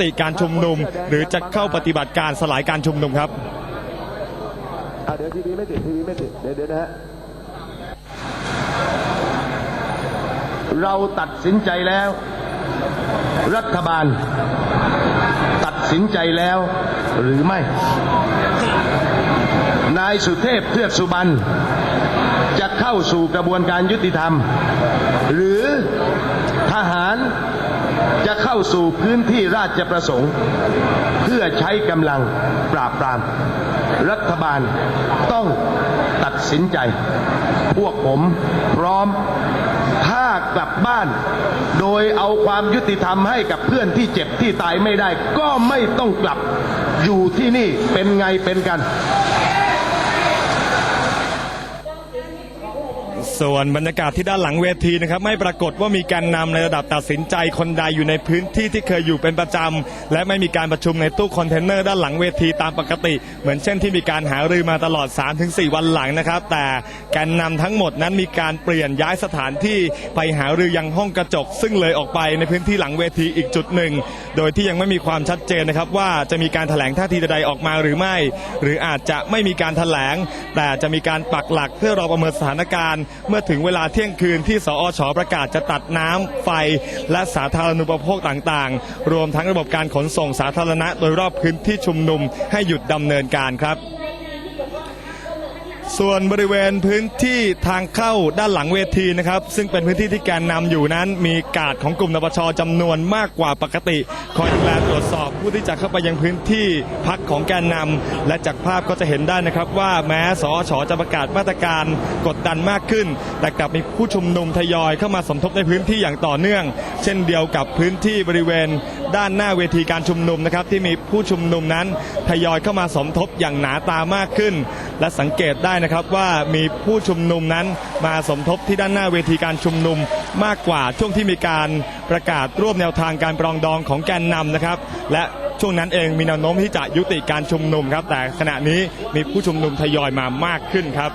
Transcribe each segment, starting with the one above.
ติการชุมนุม หรือจะเข้าปฏิบัติการสลายการชุมนุมครับเดี๋ยวทีวีไม่ติดทีวีไม่ติดเดี๋ยวเดี๋ยวนะฮะเราตัดสินใจแล้ว รัฐบาล ตัดสินใจแล้วหรือไม่ นายสุเทพเทือกสุบรรณจะเข้าสู่กระบวนการยุติธรรม หรือทหาร จะเข้าสู่พื้นที่ราชประสงค์ เพื่อใช้กำลังปราบปราม รัฐบาลต้องตัดสินใจ พวกผมพร้อมถ้ากลับบ้าน โดยเอาความยุติธรรมให้กับเพื่อนที่เจ็บที่ตายไม่ได้ ก็ไม่ต้องกลับอยู่ที่นี่เป็นไงเป็นกัน ส่วนบรรยากาศที่ด้านหลังเวทีนะครับไม่ปรากฏว่ามีการนำในระดับตัดสินใจคนใดอยู่ในพื้นที่ที่เคยอยู่เป็นประจำและไม่มีการประชุมในตู้คอนเทนเนอร์ด้านหลังเวทีตามปกติ เหมือนเช่นที่มีการหารือมาตลอด 3-4 วันหลังนะครับ แต่แกนนำทั้งหมดนั้นมีการเปลี่ยนย้ายสถานที่ไปหารือยังห้องกระจก ซึ่งเลยออกไปในพื้นที่หลังเวทีอีกจุดหนึ่ง โดยที่ยังไม่มีความชัดเจนนะครับว่าจะมีการแถลงท่าทีใดออกมาหรือไม่ หรืออาจจะไม่มีการแถลง แต่จะมีการปักหลักเพื่อรอประเมินสถานการณ์เมื่อถึงเวลาเที่ยงคืนที่สอชประกาศจะตัดน้ำไฟและสาธารณูปโภคต่างๆ รวมทั้งระบบการขนส่งสาธารณะโดยรอบพื้นที่ชุมนุมให้หยุดดำเนินการครับ ส่วนบริเวณพื้นที่ทางเข้าด้านหลังเวทีนะครับ ซึ่งเป็นพื้นที่ที่แกนนำอยู่นั้น มีกาดของกลุ่มนปชจำนวนมากกว่าปกติ คอยดูแลตรวจสอบผู้ที่จะเข้าไปยังพื้นที่พักของแกนนำและจากภาพก็จะเห็นได้นะครับว่าแม้สอชจะประกาศมาตรการกดดันมากขึ้น แต่กลับมีผู้ชุมนุมทยอยเข้ามาสมทบในพื้นที่อย่างต่อเนื่อง เช่นเดียวกับพื้นที่บริเวณ ด้านหน้าเวทีการชุมนุมนะครับที่มีผู้ชุมนุมนั้นทยอยเข้ามาสมทบอย่างหนาตามากขึ้น และสังเกตได้นะครับว่ามีผู้ชุมนุมนั้นมาสมทบที่ด้านหน้าเวทีการชุมนุมมากกว่าช่วงที่มีการประกาศร่วมแนวทางการปรองดองของแกนนำนะครับ และช่วงนั้นเองมีแนวโน้มที่จะยุติการชุมนุมครับ แต่ขณะนี้มีผู้ชุมนุมทยอยมามากขึ้นครับ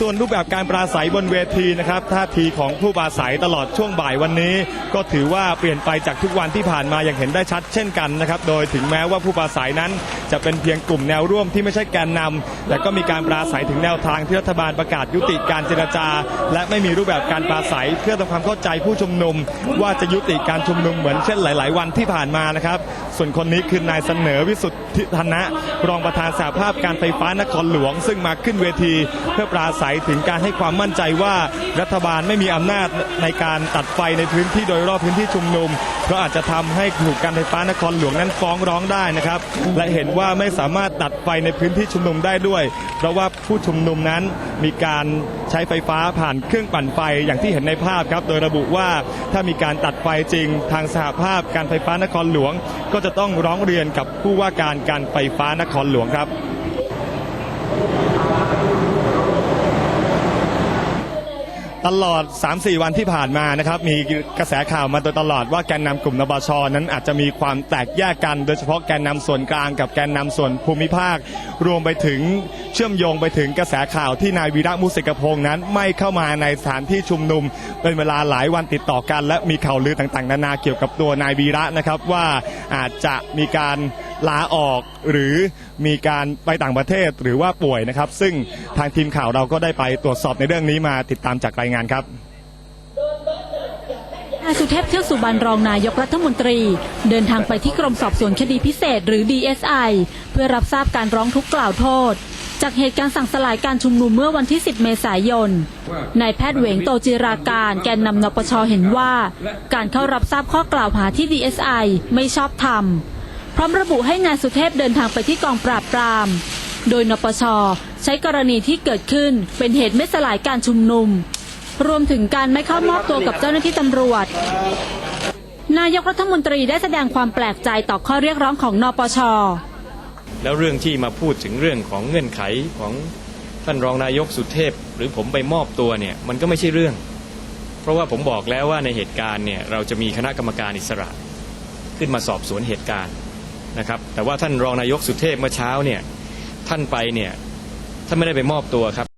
ส่วนรูปแบบการปราศัยบนเวทีนะครับท่าทีของผู้ปราศัยตลอดช่วงบ่ายวันนี้ ก็ถือว่าเปลี่ยนไปจากทุกวันที่ผ่านมาอย่างเห็นได้ชัดเช่นกันนะครับโดยถึงแม้ว่าผู้ปราศัยนั้น จะเป็นเพียงกลุ่มแนวร่วมที่ไม่ใช่แกนนำแต่ก็มีการปราศัยถึงแนวทางที่รัฐบาลประกาศยุติการเจรจา และไม่มีรูปแบบการปราศัยเพื่อทำความเข้าใจผู้ชุมนุม ว่าจะยุติการชุมนุมเหมือนเช่นหลาย ๆ วันที่ผ่านมานะครับส่วนคนนี้คือนายเสนอวิสุทธิธนะ รองประธานสหภาพการไฟฟ้านครหลวง ซึ่งมาขึ้นเวทีเพื่อปราศัยถึงการให้ความมั่นใจว่ารัฐบาลไม่มีอำนาจในการตัดไฟในพื้นที่โดยรอบพื้นที่ชุมนุม เพราะอาจจะทำให้ถูกการไฟฟ้านครหลวงนั้นฟ้องร้องได้นะครับ และเห็นว่าไม่สามารถตัดไฟในพื้นที่ชุมนุมได้ด้วย เพราะว่าผู้ชุมนุมนั้นมีการใช้ไฟฟ้าผ่านเครื่องปั่นไฟอย่างที่เห็นในภาพครับ โดยระบุว่าถ้ามีการตัดไฟจริงทางสหภาพการไฟฟ้านครหลวงก็จะต้องร้องเรียนกับผู้ว่าการการไฟฟ้านครหลวงครับ ตลอด 3-4 วันที่ผ่านมานะครับมีกระแสข่าวมาโดยตลอดว่าแกนนำกลุ่มนปชนั้นอาจจะมีความแตกแยกกัน โดยเฉพาะแกนนำส่วนกลางกับแกนนำส่วนภูมิภาค รวมไปถึงเชื่อมโยงไปถึงกระแสข่าวที่นายวีระมุสิกพงษ์นั้น ไม่เข้ามาในสถานที่ชุมนุม เป็นเวลาหลายวันติดต่อกัน และมีข่าวลือต่างๆ นานาเกี่ยวกับตัวนายวีระนะครับว่าอาจจะมีการ ลาออกหรือมีการไปต่างประเทศหรือว่าป่วยนะครับ ซึ่งทางทีมข่าวเราก็ได้ไปตรวจสอบในเรื่องนี้มาติดตามจากรายงานครับนายสุเทพเทือกสุบรรณรองนายกรัฐมนตรี เดินทางไปที่กรมสอบสวนคดีพิเศษหรือ DSI เพื่อรับทราบการร้องทุกข์กล่าวโทษ จากเหตุการณ์สั่งสลายการชุมนุมเมื่อวันที่ 10 เมษายนนายแพทย์เหวงโตจิราการแกนนำนปชเห็นว่า การเข้ารับทราบข้อกล่าวหาที่ DSI ไม่ชอบธรรม พร้อมระบุให้นายสุเทพเดินทางไปที่กองปราบปราม โดยนปชใช้กรณีที่เกิดขึ้นเป็นเหตุไม่สลายการชุมนุม รวมถึงการไม่เข้ามอบตัวกับเจ้าหน้าที่ตำรวจ นายกรัฐมนตรีได้แสดงความแปลกใจต่อข้อเรียกร้องของนปช แล้วเรื่องที่มาพูดถึงเรื่องของเงื่อนไขของท่านรองนายกสุเทพ หรือผมไปมอบตัวเนี่ยมันก็ไม่ใช่เรื่อง เพราะว่าผมบอกแล้วว่าในเหตุการณ์เนี่ยเราจะมีคณะกรรมการอิสระ ขึ้นมาสอบสวนเหตุการณ์ นะครับ แต่ว่าท่านรองนายกสุเทพเมื่อเช้าเนี่ยท่านไปเนี่ยท่านไม่ได้ไปมอบตัวครับ